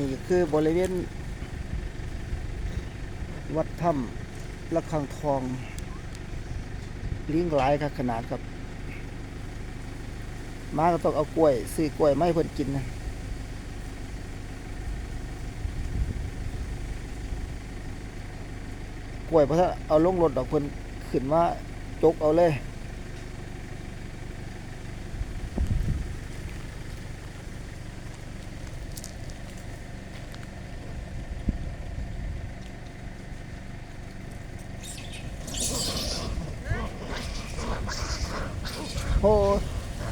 นี่คือบริเวณวัดถ้ำระฆังทองลิงหลายครับขนาดครับ มาก็ต้องเอากล้วยซื้อกล้วยไม่เพิ่นกินนะกล้วยเพราะถ้าเอาลงรถดอกเพิ่นขึ้นมาจกเอาเลย โอ้ไรยำกันแล้วหยาดกันแล้ว ญาติกล้วยกั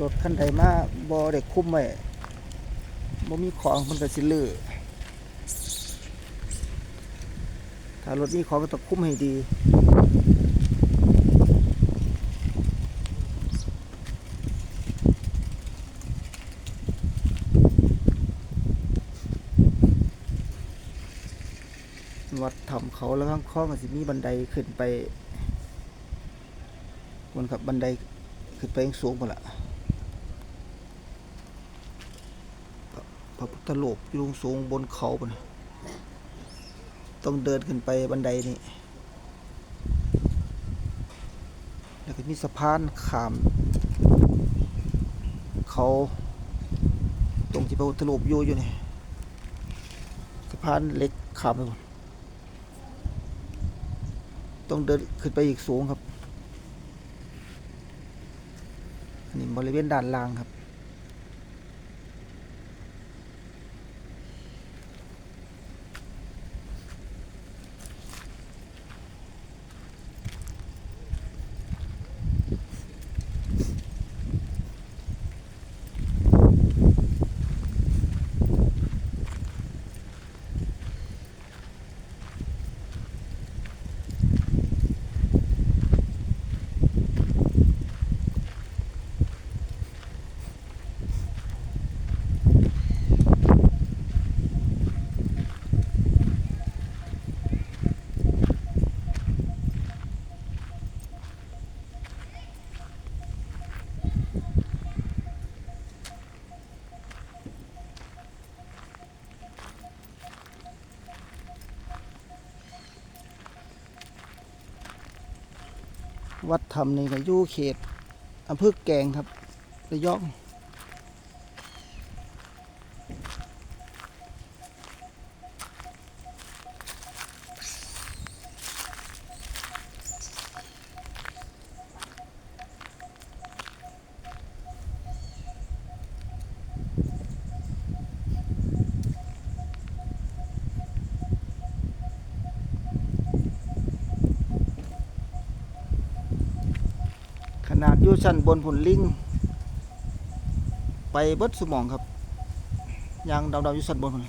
รถคันใดมาบ่ได้คุ้มไว้บ่มีของมันก็สิลือถ้ารถมีของก็ต้องคุ้มให้ดีวัดถ้ำเขาแล้วข้างข้อมันสิมีบันไดขึ้นไปบนกับบันไดขึ้นไปยังสูงหมดละ พระพุทธรูปอยู่สูงบนเขาปนต้องเดินขึ้นไปบันไดนี่ แล้วก็มีสะพานขาม เขาตรงที่พระพุทธรูปอยู่อยู่นี่สะพานเล็กขามไปหมดต้องเดินขึ้นไปอีกสูงครับ อันนี้บริเวณด้านล่างครับ วัดธรรมนี่ก็อยู่เขตอำเภอแกงครับระยอง ขนาดอยู่ชั้นบนผุนลิงไปเบิดสมองครับยางดาวๆอยู่ชั้นบนพุ่น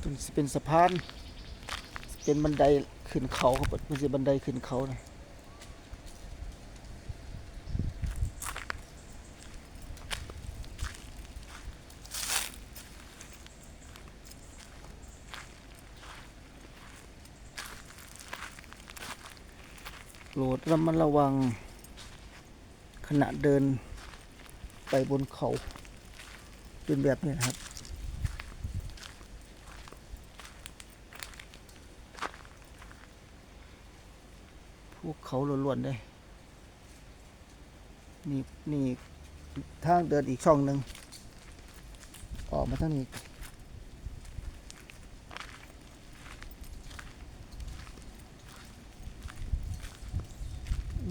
ตรงนี้สิเป็นสะพาน เป็นบันไดขึ้นเขาครับมันสิบันไดขึ้นเขานะ รดระมัดระวัง ขณะเดินไปบนเขา เป็นแบบนี้นะครับ พวกเขาล้วนๆเลยนี่นี่ทางเดินอีกช่องหนึ่งออกมาทางนี้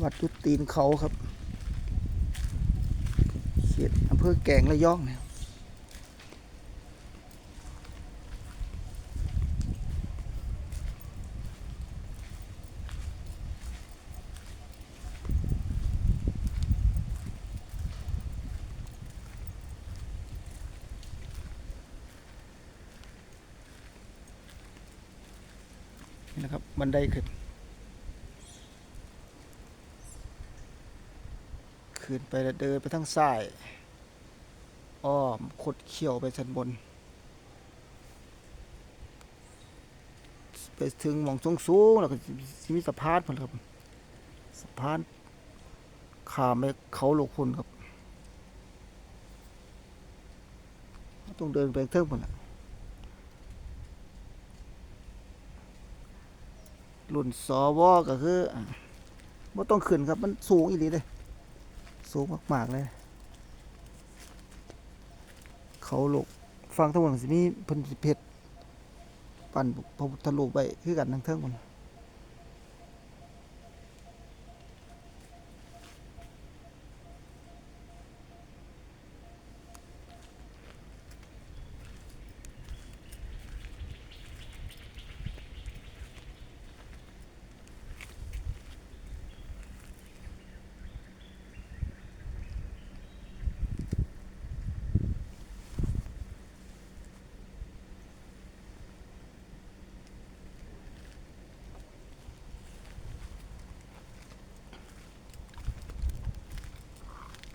วัดยุตีนเขาครับ เขตอำเภอแกงระยองเนี่ยนะครับบันไดขึ้น ขึ้นไปเดินไปทางซ้ายอ้อมคดเขี่ยวไปชั้นบน ไปถึงหมองสูงสูงแล้วก็สิมีสะพานพนครับสะพานข้ามไปเขาลูกคุณครับต้องเดินไปเทิงพุ่นละรุ่นสวก็คืออะบ่ต้องขึ้นครับ มันสูงอีหลีเลย สูงมาก ๆ เลย เขาหลกฟังทั้งหมดสิมีเพิ่นสิเพชรปั่นพระพุทธรูปไว้คือกันทั้งเทิงหมด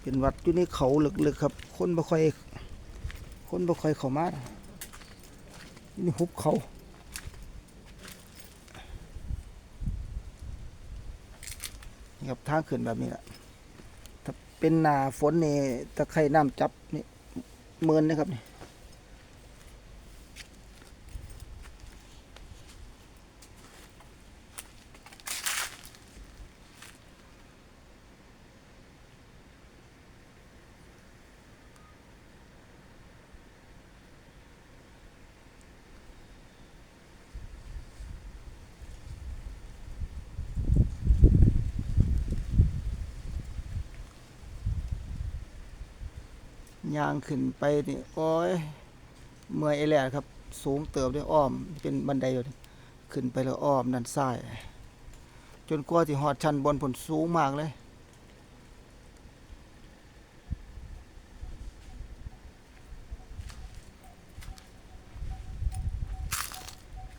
เป็นวัดอยู่ในเขาลึกๆครับ คนบ่ค่อย คนบ่ค่อยเข้ามาอยู่นี่หุบเขาครับทางขึ้นแบบนี้แหละถ้าเป็นหนาฝนนี่ตะไคร่น้ำจับนี่เมินนะครับนี่ ยางขึ้นไปนี่โอ้ยเมื่อยไอ้แหละครับ สูงเติบด้วยอ้อม เป็นบันไดอยู่ขึ้นไปแล้วอ้อมด้านซ้าย จนกว่าที่หอดชันบนผลสูงมากเลย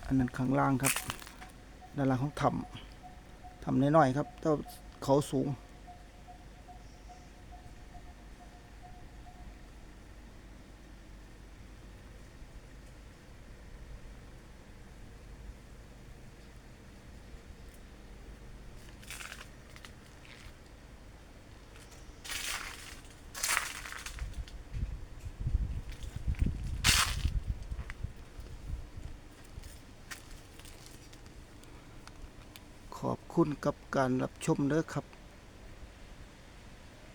อันนั้นข้างล่างครับด้านล่างของถ้ำถ้ำน้อยๆครับแต่ว่าเขาสูง คุณกับการรับชมเด้อครับ